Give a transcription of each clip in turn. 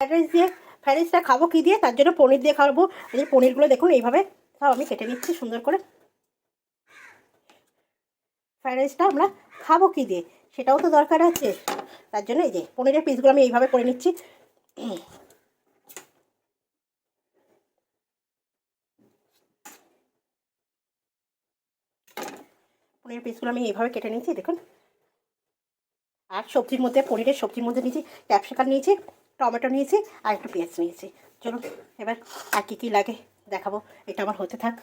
Fried দিয়ে fried রাইসটা খাব কী দিয়ে? তার জন্য পনির দিয়ে খাব। এই যে পনিরগুলো দেখুন, এইভাবে সব আমি কেটে নিচ্ছি সুন্দর করে। ফ্রাইড রাইসটা আমরা খাব কী দিয়ে? সেটাও তো দরকার আছে। তার জন্য এই যে পনিরের পিসগুলো আমি এইভাবে করে নিচ্ছি। পনিরের পিসগুলো আমি এইভাবে কেটে নিচ্ছি, দেখুন। আর সবজির মধ্যে, পনিরের সবজির মধ্যে নিয়েছি ক্যাপসিকাম নিয়েছি। টমেটো নিয়েছি আর একটু পেঁয়াজ নিয়েছি। চলুন, এবার আর কী কী লাগে দেখাবো। এটা আমার হতে থাক।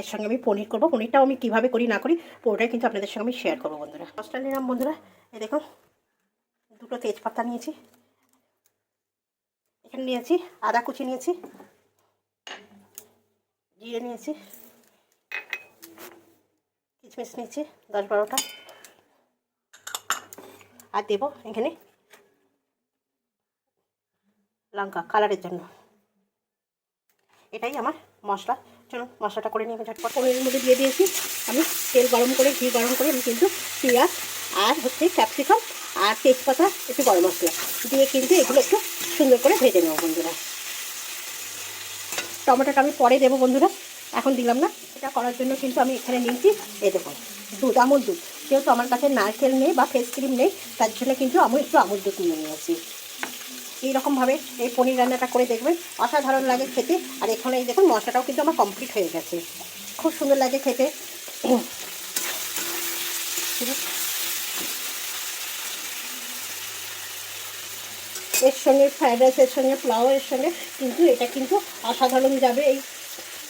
এর সঙ্গে আমি পনির করব। পনিরটাও আমি কীভাবে করি, না করি, পুরোটাই কিন্তু আপনাদের সঙ্গে আমি শেয়ার করব বন্ধুরা। মশলা নিলাম বন্ধুরা। এই দেখুন, দুটো তেজপাতা নিয়েছি। এখানে নিয়েছি আদা কুচি নিয়েছি, জিরে নিয়েছি কিচমিচ নিয়েছি, দশ বারোটা। আর দেবো এখানে লঙ্কা কালারের জন্য। এটাই আমার মশলা। চলুন মশলাটা করে নিয়ে ঝটপট। পনিরের মধ্যে দিয়ে দিয়েছি। আমি তেল গরম করে, ঘি গরম করে, আমি কিন্তু পেঁয়াজ আর হচ্ছে ক্যাপসিকাম আর তেজপাতা, একটু গরম মশলা দিয়ে কিন্তু এগুলো একটু সুন্দর করে ভেজে নেব বন্ধুরা। টমেটোটা আমি পরে দেবো বন্ধুরা। এখন দিলাম না। এটা করার জন্য কিন্তু আমি এখানে নিয়েছি, এই দেখুন, দুধ, আমুল দুধ। যেহেতু আমার কাছে নারকেল নেই বা ফেস ক্রিম নেই, তার জন্য কিন্তু আমি একটু আমুল দুধ নিয়ে নিয়েছি। এইরকমভাবে এই পনির রান্নাটা করে দেখবেন। অসাধারণ লাগে খেতে। আর এখানে এই দেখুন, মশলাটাও কিন্তু আমার কমপ্লিট হয়ে গেছে। খুব সুন্দর লাগে খেতে। এর সঙ্গে ফ্রাইড রাইসের সঙ্গে পোলাওয়ের সঙ্গে কিন্তু এটা কিন্তু অসাধারণ যাবে এই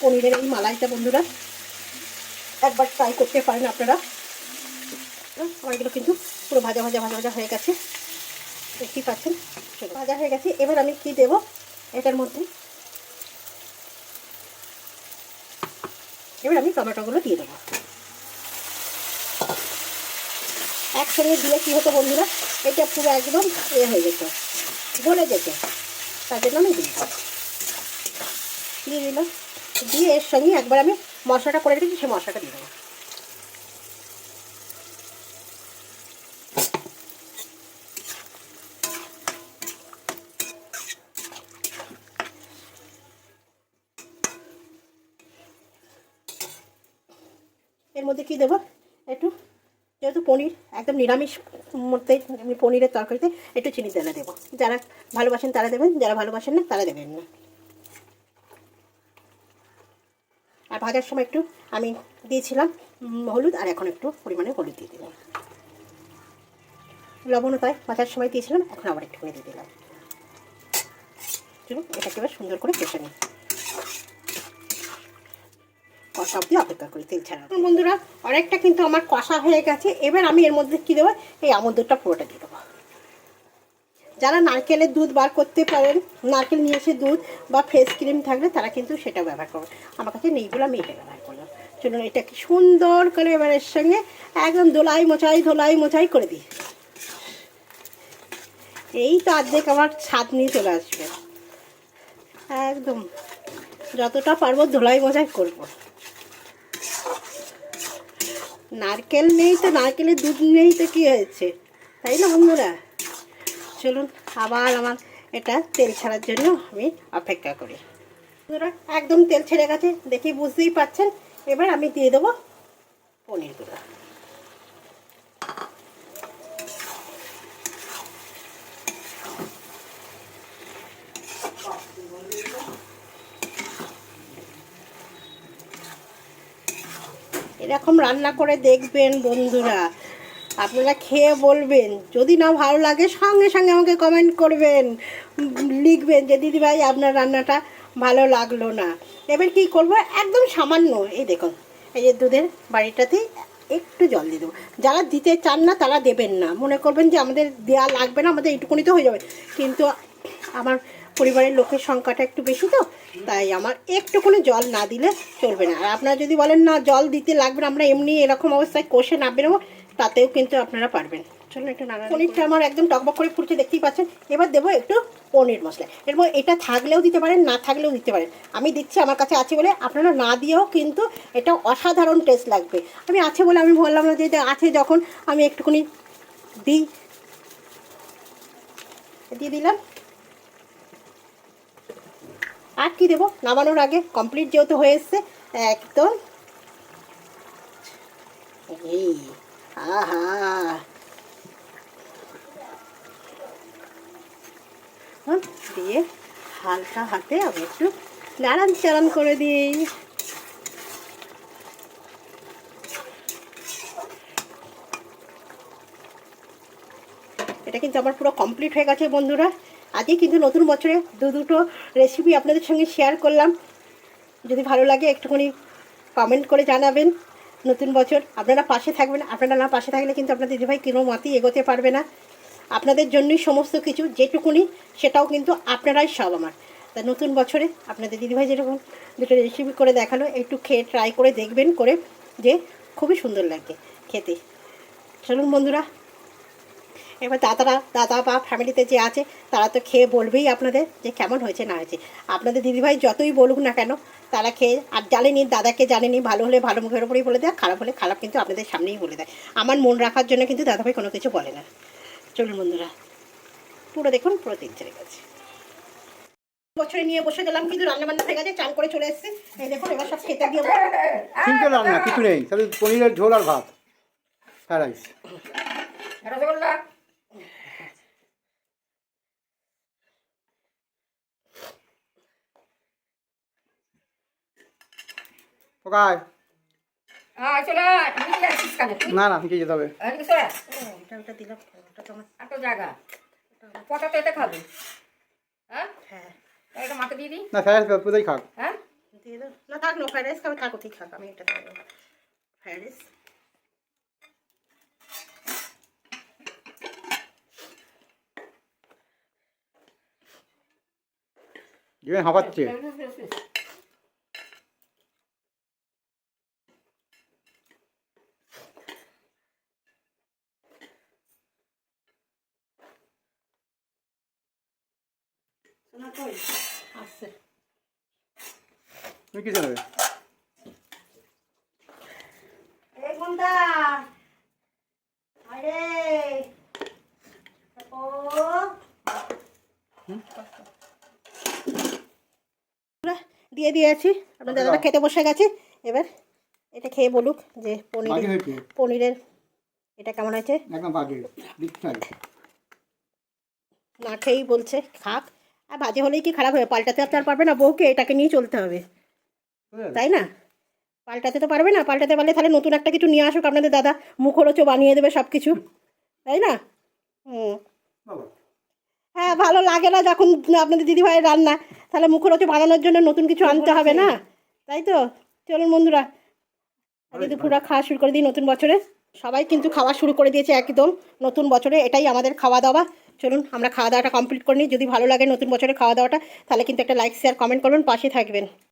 পনিরের এই মালাইটা, বন্ধুরা। একবার ট্রাই করতে পারেন আপনারা। আমার এগুলো কিন্তু পুরো ভাজা ভাজা ভাজা ভাজা হয়ে গেছে। দেখতেই পাচ্ছেন? ভাজা হয়ে গেছে। এবার আমি কি দেব? এটার মধ্যে। এবার আমি টমেটোগুলো দিয়ে দেবো। একসঙ্গে দিলে কী হতো বন্ধুরা? এটা পুরো একদম এ হয়ে যেত গলে যেত তার জন্য আমি দিই দিয়ে দিলাম। দিয়ে এর সঙ্গে একবার আমি মশলাটা করে রেখেছি সেই মশলাটা দিয়ে দেবো। এর মধ্যে কি দেবো? একটু, যেহেতু পনির, একদম নিরামিষ মধ্যে আমি পনিরের তরকারিতে একটু চিনি তেলে দেবো। যারা ভালোবাসেন তারা দেবেন, যারা ভালোবাসেন না তারা দেবেন না। আর ভাজার সময় একটু আমি দিয়েছিলাম হলুদ, আর এখন একটু পরিমাণে হলুদ দিয়ে দিলাম। লবণও তাই ভাজার সময় দিয়েছিলাম, এখন আবার একটুখানি দিয়ে দিলাম। চলুন এটাকে এবার সুন্দর করে কষে নিই। কষা অব্দি অপেক্ষা করি তেল ছাড়া বন্ধুরা অনেকটা কিন্তু আমার কষা হয়ে গেছে। এবার আমি এর মধ্যে কী দেবো? এই আমুল দুধটা পুরোটা দিয়ে দেবো। যারা নারকেলের দুধ বার করতে পারেন, নারকেল নিয়ে এসে দুধ বা ফেস ক্রিম থাকলে তারা কিন্তু সেটা ব্যবহার করবেন। আমার কাছে নেইগুলো আমি এটা ব্যবহার করলাম। চলুন এটাকে সুন্দর করে এবার এর সঙ্গে একদম দোলাই মোচাই, ধোলাই মোচাই করে দিই। এই তো অর্ধেক আমার ছাদ নিয়ে চলে আসবে। একদম, যতটা পারব ধোলাই মোচাই করব। নারকেল নেই তো, নারকেলের দুধ নেই তো কী হয়েছে? তাই না বন্ধুরা? চলুন আবার আমার এটা তেল ছাড়ার জন্য আমি অপেক্ষা করি। বন্ধুরা, একদম তেল ছেড়ে গেছে, দেখে বুঝতেই পাচ্ছেন এবার আমি দিয়ে দেবো পনিরগুলো। এরকম রান্না করে দেখবেন বন্ধুরা। আপনারা খেয়ে বলবেন, যদি না ভালো লাগে সঙ্গে সঙ্গে আমাকে কমেন্ট করবেন, লিখবেন যে দিদিভাই আপনার রান্নাটা ভালো লাগল না। এবার কি করব? একদম সামান্য, এই দেখুন, এই যে দুধের বাড়িটাতেই একটু জল দিয়ে দেবো। যারা দিতে চান না, তারা দেবেন না। মনে করবেন যে, আমাদের দেওয়া লাগবে না, আমাদের এইটুকুনি তো হয়ে যাবে। কিন্তু আমার পরিবারের লোকের সংখ্যাটা একটু বেশি তো তাই আমার একটুকুনি জল না দিলে চলবে না। আর আপনারা যদি বলেন না জল দিতে লাগবে আমরা এমনি এরকম অবস্থায় কষে নামবে নেব তাতেও কিন্তু আপনারা পারবেন। চলুন একটু নাড়া পনিরটা আমার একদম টকবক করে ফুটছে দেখতেই পাচ্ছেন। এবার দেবো একটু পনির মশলা। এরপর এটা থাকলেও দিতে পারেন না থাকলেও দিতে পারেন। আমি দিচ্ছি আমার কাছে আছে বলে আপনারা না দিয়েও কিন্তু এটা অসাধারণ টেস্ট লাগবে। আমি আছে বলে আমি বললাম না যে আছে যখন আমি একটুখানি দিই দিয়ে দিলাম। আর কি দেবো? নামানোর আগে কমপ্লিট যেহেতু হয়ে এসছে, একদম। দিয়ে হালকা হাতে আমি একটু নাড়ান চাড়ান করে দিই। এটা কিন্তু আমার পুরো কমপ্লিট হয়ে গেছে বন্ধুরা। আজকে কিন্তু নতুন বছরে দু দুটো রেসিপি আপনাদের সঙ্গে শেয়ার করলাম। যদি ভালো লাগে একটুখানি কমেন্ট করে জানাবেন নতুন বছর। আপনারা পাশে থাকবেন, আপনারা না পাশে থাকলে কিন্তু আপনাদের দিদিভাই কোনো মাতি এগোতে পারবে না। আপনাদের জন্যই সমস্ত কিছু, যেটুকুনি, সেটাও কিন্তু আপনারাই সব আমার। তা নতুন বছরে আপনাদের দিদিভাই যেরকম দুটো রেসিপি করে দেখাল, একটু খেয়ে ট্রাই করে দেখবেন, করে যে খুবই সুন্দর লাগে খেতে। চলুন বন্ধুরা এবার দাদারা দাদা বা ফ্যামিলিতে যে আছে তারা তো খেয়ে বলবেই আপনাদের যে কেমন হয়েছে না হয়েছে। আপনাদের দিদিভাই যতই বলুক না কেন তারা খেয়ে আর জানেনি দাদাকে জানেনি ভালো হলে ভালো মুখের ওপরেই বলে দেয় খারাপ হলে খারাপ কিন্তু আপনাদের সামনেই বলে দেয়। আমার মন রাখার জন্য কিন্তু দাদাভাই কোনো কিছু বলে না। চলুন বন্ধুরা পুরো দেখুন পুরো তিন চলে গেছে। বছরে নিয়ে বসে গেলাম কিন্তু রান্না বান্না হয়ে গেছে চান করে চলে এসেছে। এই দেখুন এবার সব খেতে দিয়ে সিম্পল রান্না কিছু নেই পনিরের ঝোল আর ভাত। ফ্রাইড রাইস রসগোল্লা ওকায় হ্যাঁ চলে আয়। তুমি কি আসছিস কেন তুই? না না নিচে যেতে হবে এদিকে সরে আয়। ওটা ওটা দিলাম ওটা তো আমার এত জায়গা কটা তো এটা খাবে হ্যাঁ হ্যাঁ? তা এটা মাকে দিয়ে দিই। না ফ্রাইড রাইস পুরোই খাক। হ্যাঁ? না থাক না ফ্রাইড রাইস খাবে থাকো ঠিক থাক আমি এটা দেবো। Fried rice. হাঁপাচ্ছে। শোনা তুমি দিয়ে দিয়েছি। আপনার দাদা খেতে বসে গেছে। এবার এটা খেয়ে বলুক যে পনিরের পনিরের এটা কেমন হয়েছে? একদম বাজে দিচ্ছাই না খেয়েই বলছে খাক। আর বাজে হলেই কি খারাপ হবে? পাল্টাতে আর তো আর পারবে না বউকে এটাকে নিয়ে চলতে হবে। তাই না? পাল্টাতে তো পারবে না পাল্টাতে পারলে তাহলে নতুন একটা কিছু নিয়ে আসুক আপনাদের দাদা। মুখরোচো বানিয়ে দেবে সব কিছু তাই না? হুম। হ্যাঁ ভালো লাগে না যখন আপনাদের দিদিভাইয়ের রান্না। তাহলে মুখরোচো বানানোর জন্য নতুন কিছু আনতে হবে না? তাই তো? চলুন বন্ধুরা। আজকে দুপুরা খাওয়া শুরু করে দিই নতুন বছরে। সবাই কিন্তু খাওয়া শুরু করে দিয়েছে একদম নতুন বছরে। এটাই আমাদের খাওয়া দাওয়া। চলুন আমরা খাওয়া দাওয়াটা কমপ্লিট করে নিই। যদি ভালো লাগে নতুন বছরে খাওয়া দাওয়াটা তাহলে কিন্তু একটা লাইক শেয়ার কমেন্ট করবেন পাশে থাকবেন।